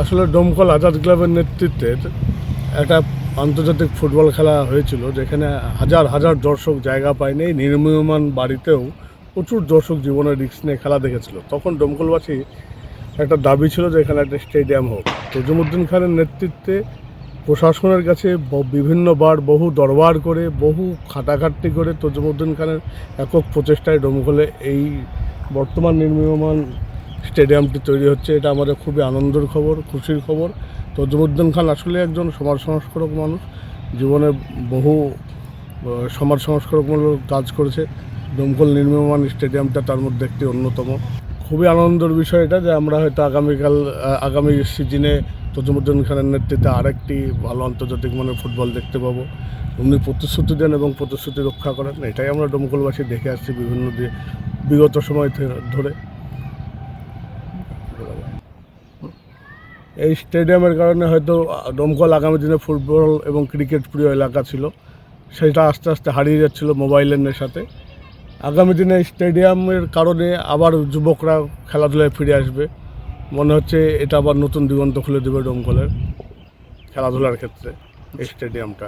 আসলে ডোমকল আজাদ ক্লাবের নেতৃত্বে একটা আন্তর্জাতিক ফুটবল খেলা হয়েছিল, যেখানে হাজার হাজার দর্শক জায়গা পায়নি। নির্মীয়মান বাড়িতেও প্রচুর দর্শক জীবনের রিস্ক নিয়ে খেলা দেখেছিল। তখন ডোমকলবাসী একটা দাবি ছিল যে এখানে একটা স্টেডিয়াম হোক। তজুমুদ্দিন খানের নেতৃত্বে প্রশাসনের কাছে বিভিন্নবার বহু দরবার করে, বহু খাটাখাটনি করে তজুমুদ্দিন খানের একক প্রচেষ্টায় ডোমকলে এই বর্তমান নির্মীয়মান স্টেডিয়ামটি তৈরি হচ্ছে, এটা আমাদের খুবই আনন্দের খবর, খুশির খবর। তজুমুদ্দিন খান আসলে একজন সমাজ সংস্কারক মানুষ, জীবনে বহু সমাজ সংস্কারকমূলক কাজ করেছে। দমকল নির্মীয়মান স্টেডিয়ামটা তার মধ্যে একটি অন্যতম। খুবই আনন্দের বিষয় এটা যে আমরা হয়তো আগামীকাল আগামী সিজনে তজুমুদ্দিন খানের নেতৃত্বে আরেকটি ভালো আন্তর্জাতিক মানের ফুটবল দেখতে পাবো। উনি প্রতিশ্রুতি দেন এবং প্রতিশ্রুতি রক্ষা করেন। এটাই আমরা ডমকলবাসী দেখে আসছি বিভিন্ন দিয়ে বিগত সময় ধরে। এই স্টেডিয়ামের কারণে হয়তো দমকল আগামী দিনে ফুটবল এবং ক্রিকেট প্রিয় এলাকা ছিল। সেটা আস্তে আস্তে হারিয়ে যাচ্ছিল মোবাইলের নেশাতে। আগামী দিনে স্টেডিয়ামের কারণে আবার যুবকরা খেলাধুলায় ফিরে আসবে। মনে হচ্ছে এটা আবার নতুন দিগন্ত খুলে দেবে দমকলের খেলাধুলার ক্ষেত্রে এই স্টেডিয়ামটা।